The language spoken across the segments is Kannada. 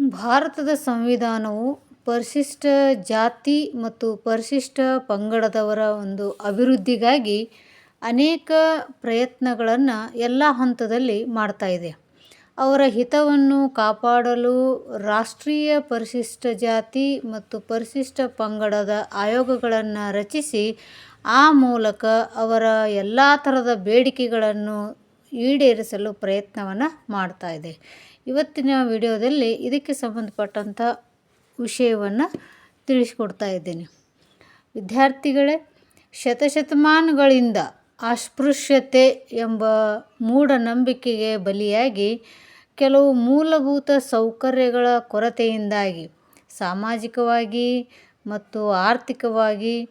ಭಾರತದ ಸಂವಿಧಾನವು ಪರಿಶಿಷ್ಟ ಜಾತಿ ಮತ್ತು ಪರಿಶಿಷ್ಟ ಪಂಗಡದವರ ಒಂದು ಅಭಿವೃದ್ಧಿಗಾಗಿ ಅನೇಕ ಪ್ರಯತ್ನಗಳನ್ನು ಎಲ್ಲ ಹಂತದಲ್ಲಿ ಮಾಡ್ತಾ ಇದೆ. ಅವರ ಹಿತವನ್ನು ಕಾಪಾಡಲು ರಾಷ್ಟ್ರೀಯ ಪರಿಶಿಷ್ಟ ಜಾತಿ ಮತ್ತು ಪರಿಶಿಷ್ಟ ಪಂಗಡದ ಆಯೋಗಗಳನ್ನು ರಚಿಸಿ, ಆ ಮೂಲಕ ಅವರ ಎಲ್ಲ ಥರದ ಬೇಡಿಕೆಗಳನ್ನು ಈಡೇರಿಸಲು ಪ್ರಯತ್ನವನ್ನು ಮಾಡ್ತಾ ಇದೆ. ಇವತ್ತಿನ ವಿಡಿಯೋದಲ್ಲಿ ಇದಕ್ಕೆ ಸಂಬಂಧಪಟ್ಟಂಥ ವಿಷಯವನ್ನು ತಿಳಿಸ್ಕೊಡ್ತಾ ಇದ್ದೇನೆ. ವಿದ್ಯಾರ್ಥಿಗಳೇ, ಶತಶತಮಾನಗಳಿಂದ ಅಸ್ಪೃಶ್ಯತೆ ಎಂಬ ಮೂಢನಂಬಿಕೆಗೆ ಬಲಿಯಾಗಿ ಕೆಲವು ಮೂಲಭೂತ ಸೌಕರ್ಯಗಳ ಕೊರತೆಯಿಂದಾಗಿ, ಸಾಮಾಜಿಕವಾಗಿ ಮತ್ತು ಆರ್ಥಿಕವಾಗಿ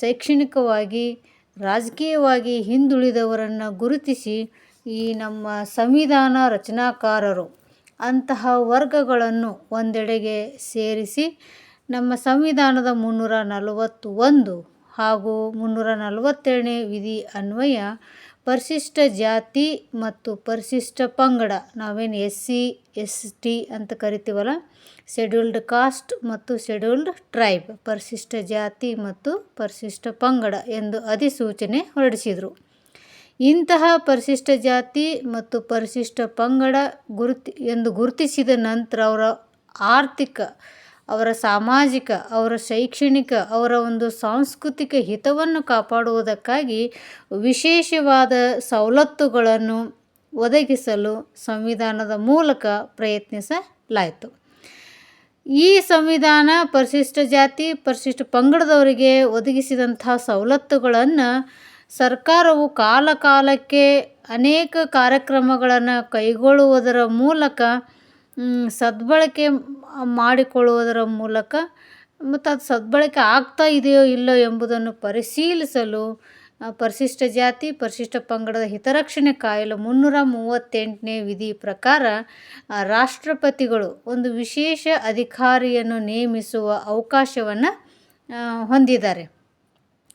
ಶೈಕ್ಷಣಿಕವಾಗಿ ರಾಜಕೀಯವಾಗಿ ಹಿಂದುಳಿದವರನ್ನು ಗುರುತಿಸಿ ಈ ನಮ್ಮ ಸಂವಿಧಾನ ರಚನಾಕಾರರು ಅಂತಹ ವರ್ಗಗಳನ್ನು ಒಂದೆಡೆಗೆ ಸೇರಿಸಿ ನಮ್ಮ ಸಂವಿಧಾನದ ಮುನ್ನೂರ ನಲವತ್ತು ಒಂದು ಹಾಗೂ ಮುನ್ನೂರ ನಲವತ್ತೇಳನೇ ವಿಧಿ ಅನ್ವಯ ಪರಿಶಿಷ್ಟ ಜಾತಿ ಮತ್ತು ಪರಿಶಿಷ್ಟ ಪಂಗಡ, ನಾವೇನು ಎಸ್ ಸಿ ಎಸ್ ಟಿ ಅಂತ ಕರಿತೀವಲ್ಲ ಶೆಡ್ಯೂಲ್ಡ್ ಕಾಸ್ಟ್ ಮತ್ತು ಶೆಡ್ಯೂಲ್ಡ್ ಟ್ರೈಬ್ ಪರಿಶಿಷ್ಟ ಜಾತಿ ಮತ್ತು ಪರಿಶಿಷ್ಟ ಪಂಗಡ ಎಂದು ಅಧಿಸೂಚನೆ ಹೊರಡಿಸಿದರು. ಇಂತಹ ಪರಿಶಿಷ್ಟ ಜಾತಿ ಮತ್ತು ಪರಿಶಿಷ್ಟ ಪಂಗಡ ಗುರುತಿ ಎಂದು ಗುರುತಿಸಿದ ನಂತರ ಅವರ ಆರ್ಥಿಕ ಅವರ ಸಾಮಾಜಿಕ, ಅವರ ಶೈಕ್ಷಣಿಕ, ಅವರ ಒಂದು ಸಾಂಸ್ಕೃತಿಕ ಹಿತವನ್ನು ಕಾಪಾಡುವುದಕ್ಕಾಗಿ ವಿಶೇಷವಾದ ಸವಲತ್ತುಗಳನ್ನು ಒದಗಿಸಲು ಸಂವಿಧಾನದ ಮೂಲಕ ಪ್ರಯತ್ನಿಸಲಾಯಿತು. ಈ ಸಂವಿಧಾನ ಪರಿಶಿಷ್ಟ ಜಾತಿ, ಪರಿಶಿಷ್ಟ ಪಂಗಡದವರಿಗೆ ಒದಗಿಸಿದಂಥ ಸವಲತ್ತುಗಳನ್ನು ಸರ್ಕಾರವು ಕಾಲಕಾಲಕ್ಕೆ ಅನೇಕ ಕಾರ್ಯಕ್ರಮಗಳನ್ನು ಕೈಗೊಳ್ಳುವುದರ ಮೂಲಕ ಸದ್ಬಳಕೆ ಮಾಡಿಕೊಳ್ಳುವುದರ ಮೂಲಕ ಮತ್ತು ಅದು ಸದ್ಬಳಕೆ ಆಗ್ತಾ ಇದೆಯೋ ಇಲ್ಲೋ ಎಂಬುದನ್ನು ಪರಿಶೀಲಿಸಲು ಪರಿಶಿಷ್ಟ ಜಾತಿ, ಪರಿಶಿಷ್ಟ ಪಂಗಡದ ಹಿತರಕ್ಷಣೆ ಕಾಯಲು ಮುನ್ನೂರ ಮೂವತ್ತೆಂಟನೇ ವಿಧಿ ಪ್ರಕಾರ ರಾಷ್ಟ್ರಪತಿಗಳು ಒಂದು ವಿಶೇಷ ಅಧಿಕಾರಿಯನ್ನು ನೇಮಿಸುವ ಅವಕಾಶವನ್ನು ಹೊಂದಿದ್ದಾರೆ.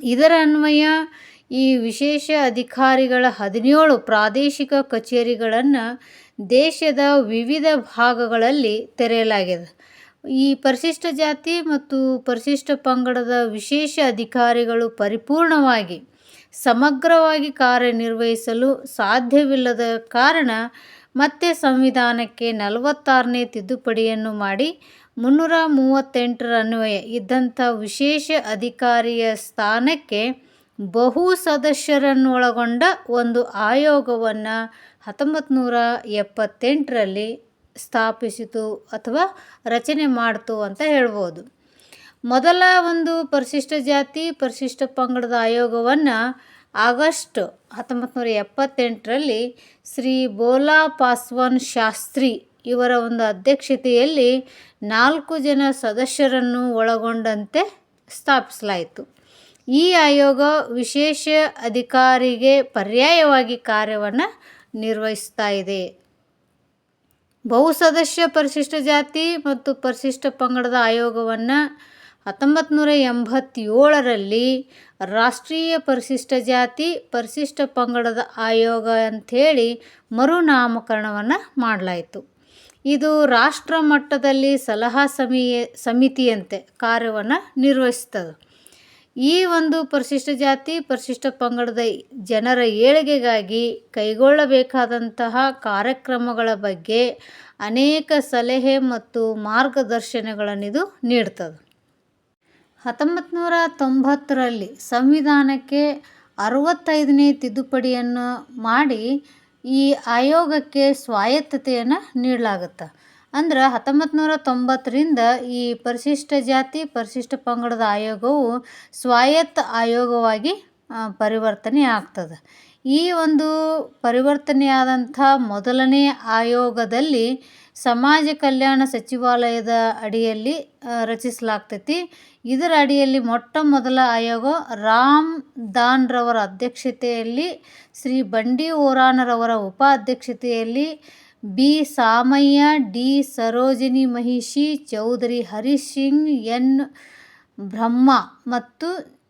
ಇದರ ಅನ್ವಯ ಈ ವಿಶೇಷ ಅಧಿಕಾರಿಗಳ ಹದಿನೇಳು ಪ್ರಾದೇಶಿಕ ಕಚೇರಿಗಳನ್ನು ದೇಶದ ವಿವಿಧ ಭಾಗಗಳಲ್ಲಿ ತೆರೆಯಲಾಗಿದೆ. ಈ ಪರಿಶಿಷ್ಟ ಜಾತಿ ಮತ್ತು ಪರಿಶಿಷ್ಟ ಪಂಗಡದ ವಿಶೇಷ ಅಧಿಕಾರಿಗಳು ಪರಿಪೂರ್ಣವಾಗಿ, ಸಮಗ್ರವಾಗಿ ಕಾರ್ಯನಿರ್ವಹಿಸಲು ಸಾಧ್ಯವಿಲ್ಲದ ಕಾರಣ ಮತ್ತೆ ಸಂವಿಧಾನಕ್ಕೆ ನಲವತ್ತಾರನೇ ತಿದ್ದುಪಡಿಯನ್ನು ಮಾಡಿ ಮುನ್ನೂರ ಮೂವತ್ತೆಂಟರ ಅನ್ವಯ ಇದ್ದಂಥ ವಿಶೇಷ ಅಧಿಕಾರಿಯ ಸ್ಥಾನಕ್ಕೆ ಬಹು ಸದಸ್ಯರನ್ನೊಳಗೊಂಡ ಒಂದು ಆಯೋಗವನ್ನು ಹತ್ತೊಂಬತ್ತು ನೂರ ಎಪ್ಪತ್ತೆಂಟರಲ್ಲಿ ಸ್ಥಾಪಿಸಿತು ಅಥವಾ ರಚನೆ ಮಾಡಿತು ಅಂತ ಹೇಳ್ಬೋದು. ಮೊದಲ ಒಂದು ಪರಿಶಿಷ್ಟ ಜಾತಿ, ಪರಿಶಿಷ್ಟ ಪಂಗಡದ ಆಯೋಗವನ್ನು ಆಗಸ್ಟ್ ಹತ್ತೊಂಬತ್ತು ನೂರ ಎಪ್ಪತ್ತೆಂಟರಲ್ಲಿ ಶ್ರೀ ಬೋಲಾ ಪಾಸ್ವಾನ್ ಶಾಸ್ತ್ರಿ ಇವರ ಒಂದು ಅಧ್ಯಕ್ಷತೆಯಲ್ಲಿ ನಾಲ್ಕು ಜನ ಸದಸ್ಯರನ್ನು ಒಳಗೊಂಡಂತೆ ಸ್ಥಾಪಿಸಲಾಯಿತು. ಈ ಆಯೋಗ ವಿಶೇಷ ಅಧಿಕಾರಿಗೆ ಪರ್ಯಾಯವಾಗಿ ಕಾರ್ಯವನ್ನು ನಿರ್ವಹಿಸ್ತಾ ಇದೆ. ಬಹುಸದಸ್ಯ ಪರಿಶಿಷ್ಟ ಜಾತಿ ಮತ್ತು ಪರಿಶಿಷ್ಟ ಪಂಗಡದ ಆಯೋಗವನ್ನು ಹತ್ತೊಂಬತ್ತು ನೂರ ಎಂಬತ್ತೇಳರಲ್ಲಿ ರಾಷ್ಟ್ರೀಯ ಪರಿಶಿಷ್ಟ ಜಾತಿ ಪರಿಶಿಷ್ಟ ಪಂಗಡದ ಆಯೋಗ ಅಂಥೇಳಿ ಮರುನಾಮಕರಣವನ್ನು ಮಾಡಲಾಯಿತು. ಇದು ರಾಷ್ಟ್ರ ಮಟ್ಟದಲ್ಲಿ ಸಲಹಾ ಸಮಿ, ಸಮಿತಿಯಂತೆ ಕಾರ್ಯವನ್ನು ನಿರ್ವಹಿಸ್ತದೆ. ಈ ಒಂದು ಪರಿಶಿಷ್ಟ ಜಾತಿ, ಪರಿಶಿಷ್ಟ ಪಂಗಡದ ಜನರ ಏಳಿಗೆಗಾಗಿ ಕೈಗೊಳ್ಳಬೇಕಾದಂತಹ ಕಾರ್ಯಕ್ರಮಗಳ ಬಗ್ಗೆ ಅನೇಕ ಸಲಹೆ ಮತ್ತು ಮಾರ್ಗದರ್ಶನಗಳನ್ನು ಇದು ನೀಡ್ತದೆ. ಹತ್ತೊಂಬತ್ತು ನೂರ ತೊಂಬತ್ತರಲ್ಲಿ ಸಂವಿಧಾನಕ್ಕೆ ಅರವತ್ತೈದನೇ ತಿದ್ದುಪಡಿಯನ್ನು ಮಾಡಿ ಈ ಆಯೋಗಕ್ಕೆ ಸ್ವಾಯತ್ತತೆಯನ್ನು ನೀಡಲಾಗುತ್ತೆ. ಅಂದ್ರೆ ಹತ್ತೊಂಬತ್ತು ನೂರ ತೊಂಬತ್ತರಿಂದ ಈ ಪರಿಶಿಷ್ಟ ಜಾತಿ, ಪರಿಶಿಷ್ಟ ಪಂಗಡದ ಆಯೋಗವು ಸ್ವಾಯತ್ತ ಆಯೋಗವಾಗಿ ಪರಿವರ್ತನೆ ಆಗ್ತದೆ. ಈ ಒಂದು ಪರಿವರ್ತನೆಯಾದಂಥ ಮೊದಲನೇ ಆಯೋಗದಲ್ಲಿ ಸಮಾಜ ಕಲ್ಯಾಣ ಸಚಿವಾಲಯದ ಅಡಿಯಲ್ಲಿ ರಚಿಸಲಾಗ್ತೈತಿ. ಇದರ ಅಡಿಯಲ್ಲಿ ಮೊಟ್ಟ ಮೊದಲ ಆಯೋಗ ರಾಮ್ ದಾನ್ರವರ ಅಧ್ಯಕ್ಷತೆಯಲ್ಲಿ, ಶ್ರೀ ಬಂಡಿ ಓರಾನರವರ ಉಪಾಧ್ಯಕ್ಷತೆಯಲ್ಲಿ B Samayya, D Sarojini Mahishi, Chaudhari Harish Singh, N Brahma ಮತ್ತು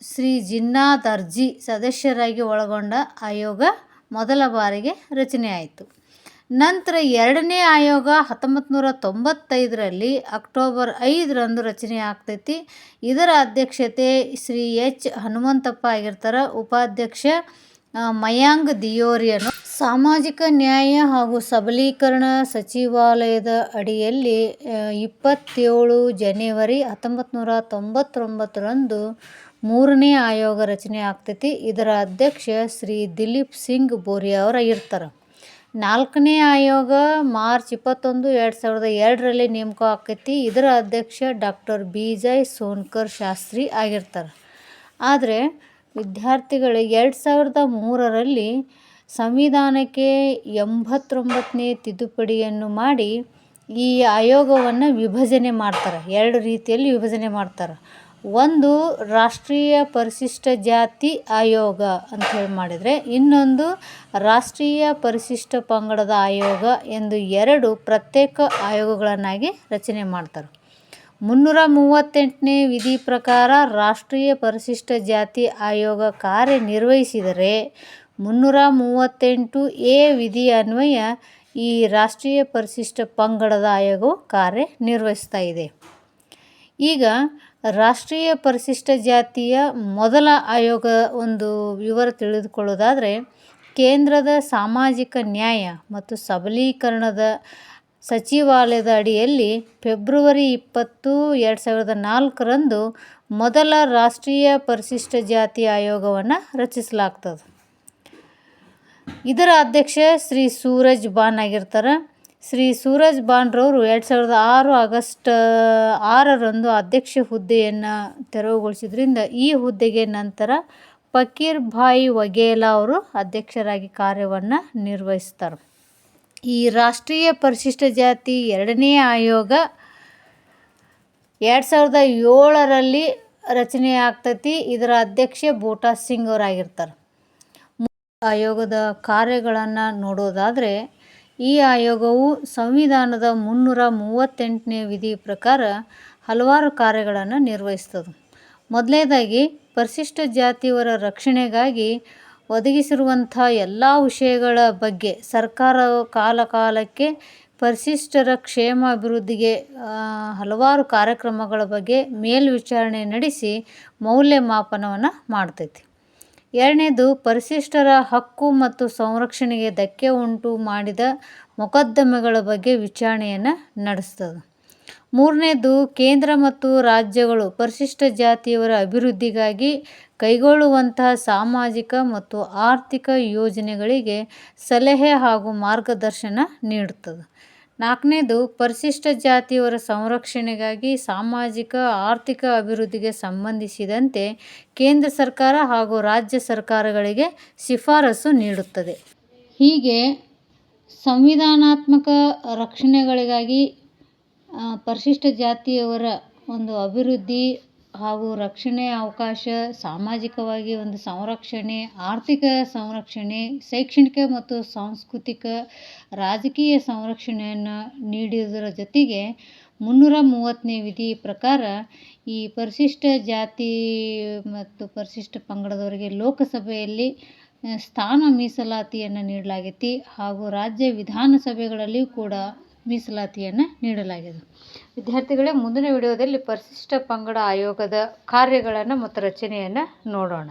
ಶ್ರೀ ಜಿನ್ನಾ ದರ್ಜಿ ಸದಸ್ಯರಾಗಿ ಒಳಗೊಂಡ ಆಯೋಗ ಮೊದಲ ಬಾರಿಗೆ ರಚನೆಯಾಯಿತು. ನಂತರ ಎರಡನೇ ಆಯೋಗ ಹತ್ತೊಂಬತ್ತು ನೂರ ತೊಂಬತ್ತೈದರಲ್ಲಿ ಅಕ್ಟೋಬರ್ ಐದರಂದು ರಚನೆ ಆಗ್ತೈತಿ. ಇದರ ಅಧ್ಯಕ್ಷತೆ ಶ್ರೀ ಎಚ್ ಹನುಮಂತಪ್ಪ ಆಗಿರ್ತಾರೆ. ಉಪಾಧ್ಯಕ್ಷ ಆ, ದಿಯೋರಿಯನ್ನು ದಿಯೋರಿಯನು ಸಾಮಾಜಿಕ ನ್ಯಾಯ ಹಾಗೂ ಸಬಲೀಕರಣ ಸಚಿವಾಲಯದ ಅಡಿಯಲ್ಲಿ ಇಪ್ಪತ್ತೇಳು ಜನವರಿ ಹತ್ತೊಂಬತ್ತು ನೂರ ತೊಂಬತ್ತೊಂಬತ್ತರಂದು ಮೂರನೇ ಆಯೋಗ ರಚನೆ ಆಗ್ತೈತಿ. ಇದರ ಅಧ್ಯಕ್ಷ ಶ್ರೀ ದಿಲೀಪ್ ಸಿಂಗ್ ಬೋರಿಯಾ ಅವರಾಗಿರ್ತಾರೆ ನಾಲ್ಕನೇ ಆಯೋಗ ಮಾರ್ಚ್ ಇಪ್ಪತ್ತೊಂದು ಎರಡು ಸಾವಿರದ ಎರಡರಲ್ಲಿ ನೇಮಕ ಆಕೈತಿ ಇದರ ಅಧ್ಯಕ್ಷ ಡಾಕ್ಟರ್ ಬಿ ಜೈ ಸೋನ್ಕರ್ ಶಾಸ್ತ್ರಿ ಆಗಿರ್ತಾರೆ. ಆದರೆ ವಿದ್ಯಾರ್ಥಿಗಳಿಗೆ ಎರಡು ಸಾವಿರದ ಮೂರರಲ್ಲಿ ಸಂವಿಧಾನಕ್ಕೆ ಎಂಬತ್ತೊಂಬತ್ತನೇ ತಿದ್ದುಪಡಿಯನ್ನು ಮಾಡಿ ಈ ಆಯೋಗವನ್ನು ವಿಭಜನೆ ಮಾಡ್ತಾರೆ. ಎರಡು ರೀತಿಯಲ್ಲಿ ವಿಭಜನೆ ಮಾಡ್ತಾರೆ. ಒಂದು ರಾಷ್ಟ್ರೀಯ ಪರಿಶಿಷ್ಟ ಜಾತಿ ಆಯೋಗ ಅಂತ ಹೇಳಿ ಮಾಡಿದರೆ ಇನ್ನೊಂದು ರಾಷ್ಟ್ರೀಯ ಪರಿಶಿಷ್ಟ ಪಂಗಡದ ಆಯೋಗ ಎಂದು ಎರಡು ಪ್ರತ್ಯೇಕ ಆಯೋಗಗಳನ್ನಾಗಿ ರಚನೆ ಮಾಡ್ತಾರೆ. ಮುನ್ನೂರ ಮೂವತ್ತೆಂಟನೇ ವಿಧಿ ಪ್ರಕಾರ ರಾಷ್ಟ್ರೀಯ ಪರಿಶಿಷ್ಟ ಜಾತಿ ಆಯೋಗ ಕಾರ್ಯನಿರ್ವಹಿಸಿದರೆ ಮುನ್ನೂರ ಮೂವತ್ತೆಂಟು ಎ ವಿಧಿ ಅನ್ವಯ ಈ ರಾಷ್ಟ್ರೀಯ ಪರಿಶಿಷ್ಟ ಪಂಗಡದ ಆಯೋಗವು ಕಾರ್ಯನಿರ್ವಹಿಸ್ತಾ ಇದೆ. ಈಗ ರಾಷ್ಟ್ರೀಯ ಪರಿಶಿಷ್ಟ ಜಾತಿಯ ಮೊದಲ ಆಯೋಗ ಒಂದು ವಿವರ ತಿಳಿದುಕೊಳ್ಳೋದಾದರೆ ಕೇಂದ್ರದ ಸಾಮಾಜಿಕ ನ್ಯಾಯ ಮತ್ತು ಸಬಲೀಕರಣದ ಸಚಿವಾಲಯದ ಅಡಿಯಲ್ಲಿ ಫೆಬ್ರವರಿ ಇಪ್ಪತ್ತು, ಎರಡು ಸಾವಿರದ ನಾಲ್ಕರಂದು ಮೊದಲ ರಾಷ್ಟ್ರೀಯ ಪರಿಶಿಷ್ಟ ಜಾತಿ ಆಯೋಗವನ್ನು ರಚಿಸಲಾಗ್ತದೆ. ಇದರ ಅಧ್ಯಕ್ಷ ಶ್ರೀ ಸೂರಜ್ ಬಾನ್ ಆಗಿರ್ತಾರೆ. ಶ್ರೀ ಸೂರಜ್ ಬಾನ್ರವರು ಎರಡು ಸಾವಿರದ ಆರು ಆಗಸ್ಟ್, ಆರರಂದು ಅಧ್ಯಕ್ಷ ಹುದ್ದೆಯನ್ನು ತೆರವುಗೊಳಿಸಿದ್ರಿಂದ ಈ ಹುದ್ದೆಗೆ ನಂತರ ಫಕೀರ್ ಭಾಯ್ ವಘೇಲಾ ಅವರು ಅಧ್ಯಕ್ಷರಾಗಿ ಕಾರ್ಯವನ್ನು ನಿರ್ವಹಿಸ್ತಾರೆ. ಈ ರಾಷ್ಟ್ರೀಯ ಪರಿಶಿಷ್ಟ ಜಾತಿ ಎರಡನೇ ಆಯೋಗ ಎರಡು ಸಾವಿರದ ಏಳರಲ್ಲಿ ರಚನೆ ಆಗ್ತೈತಿ. ಇದರ ಅಧ್ಯಕ್ಷ ಬೋಟಾ ಸಿಂಗ್ ಅವರಾಗಿರ್ತಾರೆ. ಆಯೋಗದ ಕಾರ್ಯಗಳನ್ನು ನೋಡೋದಾದರೆ, ಈ ಆಯೋಗವು ಸಂವಿಧಾನದ ಮುನ್ನೂರ ಮೂವತ್ತೆಂಟನೇ ವಿಧಿ ಪ್ರಕಾರ ಹಲವಾರು ಕಾರ್ಯಗಳನ್ನು ನಿರ್ವಹಿಸ್ತದೆ. ಮೊದಲನೇದಾಗಿ ಪರಿಶಿಷ್ಟ ಜಾತಿಯವರ ರಕ್ಷಣೆಗಾಗಿ ಒದಗಿಸಿರುವಂಥ ಎಲ್ಲ ವಿಷಯಗಳ ಬಗ್ಗೆ ಸರ್ಕಾರ ಕಾಲಕಾಲಕ್ಕೆ ಪರಿಶಿಷ್ಟರ ಕ್ಷೇಮ ಅಭಿವೃದ್ಧಿಗೆ ಹಲವಾರು ಕಾರ್ಯಕ್ರಮಗಳ ಬಗ್ಗೆ ಮೇಲ್ವಿಚಾರಣೆ ನಡೆಸಿ ಮೌಲ್ಯಮಾಪನವನ್ನು ಮಾಡ್ತೈತಿ. ಎರಡನೇದು, ಪರಿಶಿಷ್ಟರ ಹಕ್ಕು ಮತ್ತು ಸಂರಕ್ಷಣೆಗೆ ಧಕ್ಕೆ ಉಂಟು ಮಾಡಿದ ಮೊಕದ್ದಮೆಗಳ ಬಗ್ಗೆ ವಿಚಾರಣೆಯನ್ನು ನಡೆಸ್ತದೆ. ಮೂರನೇದು, ಕೇಂದ್ರ ಮತ್ತು ರಾಜ್ಯಗಳು ಪರಿಶಿಷ್ಟ ಜಾತಿಯವರ ಅಭಿವೃದ್ಧಿಗಾಗಿ ಕೈಗೊಳ್ಳುವಂತಹ ಸಾಮಾಜಿಕ ಮತ್ತು ಆರ್ಥಿಕ ಯೋಜನೆಗಳಿಗೆ ಸಲಹೆ ಹಾಗೂ ಮಾರ್ಗದರ್ಶನ ನೀಡುತ್ತದೆ. ನಾಲ್ಕನೇದು, ಪರಿಶಿಷ್ಟ ಜಾತಿಯವರ ಸಂರಕ್ಷಣೆಗಾಗಿ ಸಾಮಾಜಿಕ, ಆರ್ಥಿಕ ಅಭಿವೃದ್ಧಿಗೆ ಸಂಬಂಧಿಸಿದಂತೆ ಕೇಂದ್ರ ಸರ್ಕಾರ ಹಾಗೂ ರಾಜ್ಯ ಸರ್ಕಾರಗಳಿಗೆ ಶಿಫಾರಸು ನೀಡುತ್ತದೆ. ಹೀಗೆ ಸಂವಿಧಾನಾತ್ಮಕ ರಕ್ಷಣೆಗಳಿಗಾಗಿ ಪರಿಶಿಷ್ಟ ಜಾತಿಯವರ ಒಂದು ಅಭಿವೃದ್ಧಿ ಹಾಗೂ ರಕ್ಷಣೆ ಅವಕಾಶ, ಸಾಮಾಜಿಕವಾಗಿ ಒಂದು ಸಂರಕ್ಷಣೆ, ಆರ್ಥಿಕ ಸಂರಕ್ಷಣೆ, ಶೈಕ್ಷಣಿಕ ಮತ್ತು ಸಾಂಸ್ಕೃತಿಕ ರಾಜಕೀಯ ಸಂರಕ್ಷಣೆಯನ್ನು ನೀಡುವುದರ ಜೊತೆಗೆ ಮುನ್ನೂರ ಮೂವತ್ತನೇ ವಿಧಿ ಪ್ರಕಾರ ಈ ಪರಿಶಿಷ್ಟ ಜಾತಿ ಮತ್ತು ಪರಿಶಿಷ್ಟ ಪಂಗಡದವರಿಗೆ ಲೋಕಸಭೆಯಲ್ಲಿ ಸ್ಥಾನ ಮೀಸಲಾತಿಯನ್ನು ನೀಡಲಾಗೈತಿ ಹಾಗೂ ರಾಜ್ಯ ವಿಧಾನಸಭೆಗಳಲ್ಲಿಯೂ ಕೂಡ ಮೀಸಲಾತಿಯನ್ನು ನೀಡಲಾಗಿದೆ. ವಿದ್ಯಾರ್ಥಿಗಳೇ ಮುಂದಿನ ವಿಡಿಯೋದಲ್ಲಿ ಪರಿಶಿಷ್ಟ ಪಂಗಡ ಆಯೋಗದ ಕಾರ್ಯಗಳನ್ನು ಮತ್ತು ರಚನೆಯನ್ನು ನೋಡೋಣ.